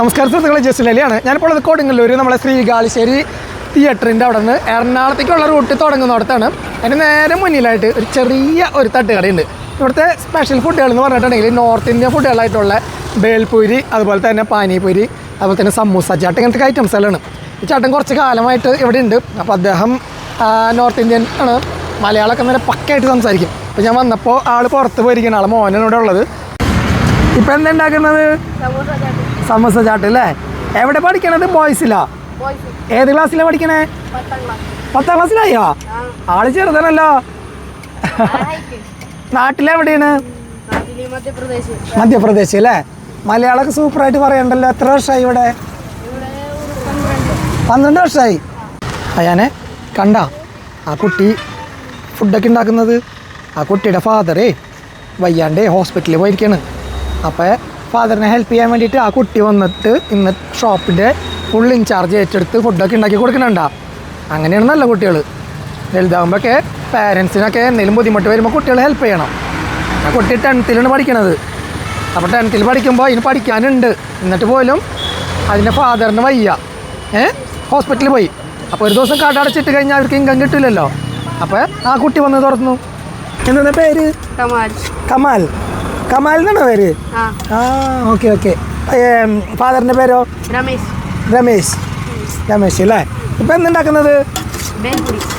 നമസ്കാരം സുഹൃത്തുക്കളെ ജസ്റ്റിലാണ് ഞാനിപ്പോൾ ഉള്ളത് കൊടുങ്ങല്ലൂർ നമ്മളെ ശ്രീകാളിശ്ശേരി തിയേറ്ററിന്റെ അവിടെ നിന്ന് എറണാകുളത്തേക്കുള്ള റൂട്ട് തുടങ്ങുന്നിടത്താണ്. അതിന് നേരെ മുന്നിലായിട്ട് ഒരു ചെറിയ ഒരു തട്ടുകടയുണ്ട്. ഇവിടുത്തെ സ്പെഷ്യൽ ഫുഡുകൾ എന്ന് പറഞ്ഞിട്ടുണ്ടെങ്കിൽ നോർത്ത് ഇന്ത്യൻ ഫുഡുകളായിട്ടുള്ള ബേൽപൂരി അതുപോലെ തന്നെ പാനിപൂരി അതുപോലെ തന്നെ സമൂസ ചാട്ട് ഇങ്ങനത്തെ ഐറ്റംസുകളാണ് ഈ ചാട്ടൻ കുറച്ച് കാലമായിട്ട് ഇവിടെ ഉണ്ട്. അപ്പോൾ അദ്ദേഹം നോർത്ത് ഇന്ത്യൻ ആണ്. മലയാളമൊക്കെ നേരെ പക്കയായിട്ട് സംസാരിക്കും. അപ്പോൾ ഞാൻ വന്നപ്പോൾ ആൾ പുറത്ത് പോയിരിക്കുന്ന ആൾ മോനാണ് ഇവിടെ ഉള്ളത്. ഇപ്പം എന്താ ഉണ്ടാക്കുന്നത്? സമോസ ചാട്ട് അല്ലേ എവിടെ പഠിക്കണത്? ബോയ്സിലാ? ഏത് ക്ലാസ്സിലാ പഠിക്കണേ? പത്താം ക്ലാസ്സിലായോ? ആൾ ചെറുതാണല്ലോ നാട്ടിലെവിടെയാണ് മധ്യപ്രദേശ്. മധ്യപ്രദേശ് അല്ലേ മലയാളമൊക്കെ സൂപ്പറായിട്ട് പറയണ്ടല്ലോ. എത്ര വർഷമായി ഇവിടെ? പന്ത്രണ്ട്. വർഷമായി അയാനെ കണ്ട. ആ കുട്ടി ഫുഡൊക്കെ ഉണ്ടാക്കുന്നത്. ആ കുട്ടിയുടെ ഫാദറേ വയ്യാണ്ടേ ഹോസ്പിറ്റലിൽ പോയിരിക്കാണ് അപ്പോൾ ഫാദറിനെ ഹെൽപ്പ് ചെയ്യാൻ വേണ്ടിയിട്ട് ആ കുട്ടി വന്നിട്ട് ഇന്ന് ഷോപ്പിന്റെ ഫുൾ ഇൻചാർജ് ഏറ്റെടുത്ത് ഫുഡൊക്കെ ഉണ്ടാക്കി കൊടുക്കുന്നുണ്ട. അങ്ങനെയാണ് നല്ല കുട്ടികൾ. വലുതാകുമ്പോഴൊക്കെ പാരൻസിനൊക്കെ എന്തെങ്കിലും ബുദ്ധിമുട്ട് വരുമ്പോൾ കുട്ടികളെ ഹെൽപ്പ് ചെയ്യണം. ആ കുട്ടി ടെൻത്തിലാണ് പഠിക്കണത്. അപ്പോൾ ടെൻത്തിൽ പഠിക്കുമ്പോൾ അതിന് പഠിക്കാനുണ്ട്. എന്നിട്ട് പോലും അതിന്റെ ഫാദറിന് വയ്യ. ഏ? ഹോസ്പിറ്റലിൽ പോയി. അപ്പോൾ ഒരു ദിവസം കട അടച്ചിട്ട് കഴിഞ്ഞാൽ അവർക്ക് ഇൻകം കിട്ടില്ലല്ലോ അപ്പോൾ ആ കുട്ടി വന്ന് തുറന്നു. എന്താണ് പേര്? കമാൽ. കമാൽ. കമാൽ എന്നാണ് പേര്? ആ. Okay okay. ഫാദറിന്റെ പേരോ? രമേശ്. രമേശ്. രമേശ് അല്ലേ ഇപ്പം എന്തുണ്ടാക്കുന്നത്?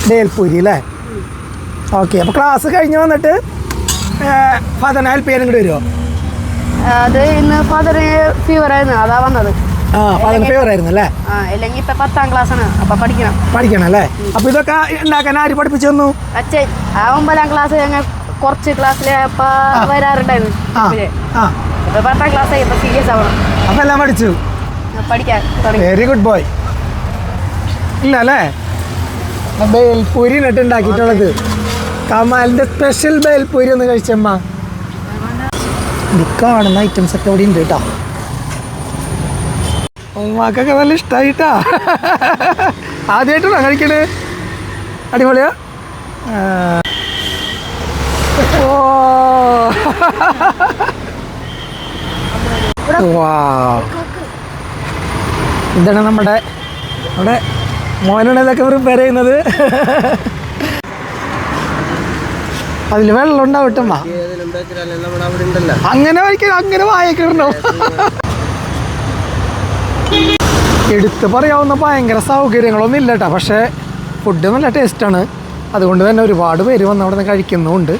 ബേൽപുരി അല്ലേ ഓക്കെ അപ്പോൾ ക്ലാസ് കഴിഞ്ഞ് വന്നിട്ട് ഫാദറിനെ ഹെൽപ്പ് ചെയ്യാൻ ഇങ്ങോട്ട് വരുമോ അത് ഇന്ന് ഫാദറിന് ഫീവർ ആയിരുന്നു അതാ വന്നത്. ആ ഫാദറിന് ഫീവർ ആയിരുന്നു അല്ലേ അല്ലെങ്കിൽ ഇപ്പൊ പത്താം ക്ലാസ് ആണ് അപ്പൊ പഠിക്കണം. പഠിക്കണം അല്ലേ അപ്പൊ ഇതൊക്കെ ഉണ്ടാക്കാൻ ആര് പഠിപ്പിച്ചു തന്നു? അച്ഛൻ. ആ ഒമ്പതാം ക്ലാസ് ഞങ്ങൾ കുറച്ച് ക്ലാസ്സിലെ അപ്പൊ വരാറുണ്ടായിരുന്നു ആ. ഇവർ. ആ ഇപ്പൊ പത്താം ക്ലാസ് ആയി ഇപ്പൊ സീരിയസ് ആവണം. അപ്പൊ എല്ലാം പഠിച്ചു. പഠിക്കാൻ വെരി ഗുഡ് ബോയ് ഇല്ല അല്ലേ ബേൽപൂരി നട്ടുണ്ടാക്കിയിട്ടുള്ളത് കമാലിന്റെ സ്പെഷ്യൽ ബേൽപൂരി ഒന്ന് കഴിച്ചമ്മ. കാണുന്ന ഐറ്റംസ് ഒക്കെ ഇവിടെ ഉണ്ട് കേട്ടോ. ഉമ്മാക്കൊക്കെ നല്ല ഇഷ്ടമായിട്ടാ ആദ്യമായിട്ടാണോ കഴിക്കണേ? അടിപൊളിയാ? ഇതാണ് നമ്മുടെ നമ്മുടെ മോനാണ് ഇതൊക്കെ പ്രിപ്പയർ ചെയ്യുന്നത് അതിൽ വെള്ളം ഉണ്ടാവട്ടമ്മ അങ്ങനെ വയ്ക്കാൻ അങ്ങനെ വായക്കിടണോ എടുത്ത് പറയാവുന്ന ഭയങ്കര സൗകര്യങ്ങളൊന്നും ഇല്ല കേട്ടോ പക്ഷേ ഫുഡ് നല്ല ടേസ്റ്റാണ് അതുകൊണ്ട് തന്നെ ഒരുപാട് പേര് വന്ന് അവിടെ നിന്ന് കഴിക്കുന്നുമുണ്ട്.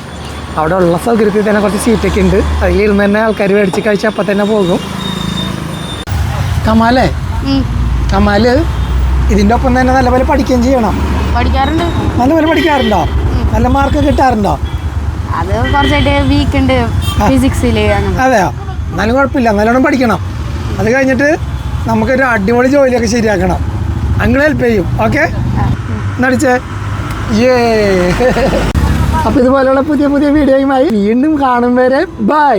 അവിടെ ഉള്ള സൗകര്യത്തിൽ തന്നെ കുറച്ച് സീറ്റൊക്കെ ഉണ്ട്. അതിലിരുന്ന് തന്നെ ആൾക്കാർ മേടിച്ച് കഴിച്ച് അപ്പം തന്നെ പോകും. കമാലേ. കമാൽ ഇതിന്റെ ഒപ്പം തന്നെ നല്ലപോലെ പഠിക്കുകയും ചെയ്യണം. പഠിക്കാറുണ്ട്. നല്ലപോലെ പഠിക്കാറുണ്ടോ? നല്ല മാർക്ക് കിട്ടാറുണ്ടോ? അത് കുറച്ചായിട്ട് വീക്ക് ഉണ്ട്. ഫിസിക്സിൽ അതെയോ? എന്നാലും കുഴപ്പമില്ല. നല്ലോണം പഠിക്കണം. അത് കഴിഞ്ഞിട്ട് നമുക്കൊരു അടിപൊളി ജോലിയൊക്കെ ശരിയാക്കണം. അങ്ങനെ ഹെൽപ്പ് ചെയ്യും. ഓക്കെ നടിച്ചേ. ഏ അപ്പോൾ ഇതുപോലെയുള്ള പുതിയ പുതിയ വീഡിയോയുമായി വീണ്ടും കാണും വരെ. ബൈ